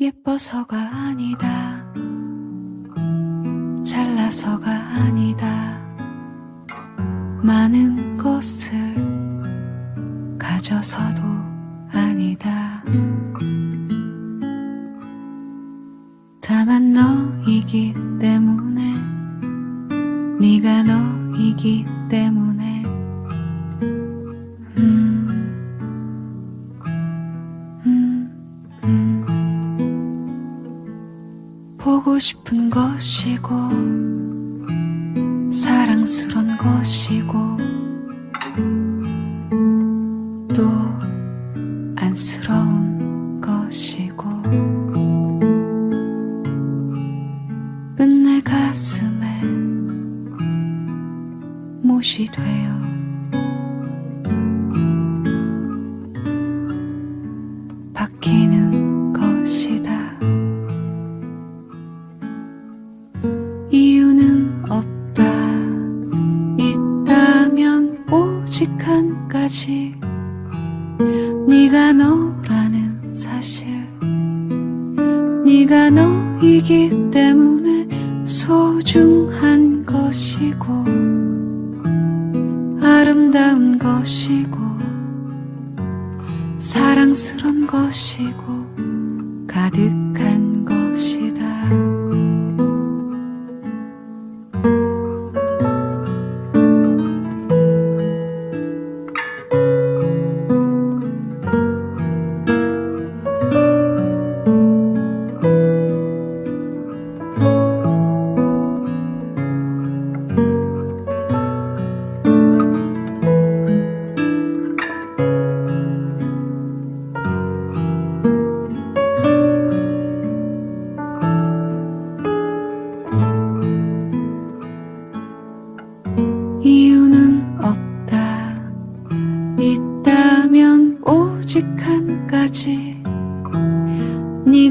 예뻐서가 아니다. 잘나서가 아니다. 많은 것을 가져서도 아니다. 다만 너이기 때문에 네가 너이기 때문에 보고 싶은 것이고 사랑스런 것이고 또 안쓰러운 것이고. 끝내 가슴에 못이 되어 가지. 네가 너라는 사실. 네가 너이기 때문에 소중한 것이고 아름다운 것이고 사랑스런 것이고 가득한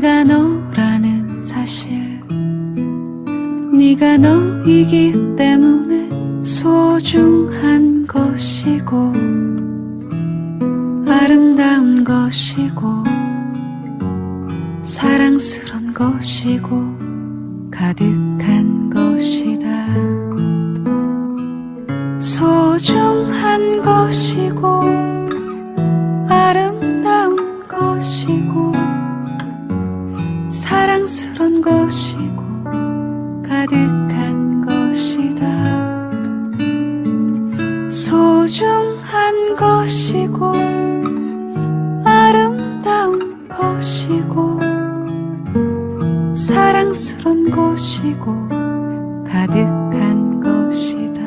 네가 너라는 사실. 네가 너이기 때문에 소중한 것이고 아름다운 것이고 사랑스런 것이고 가득한 것이다. 소중한 것이고 사랑스런 것이고 가득한 것이다. 소중한 것이고 아름다운 것이고 사랑스런 것이고 가득한 것이다.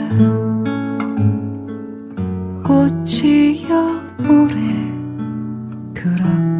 꽃이여 오래 그렇게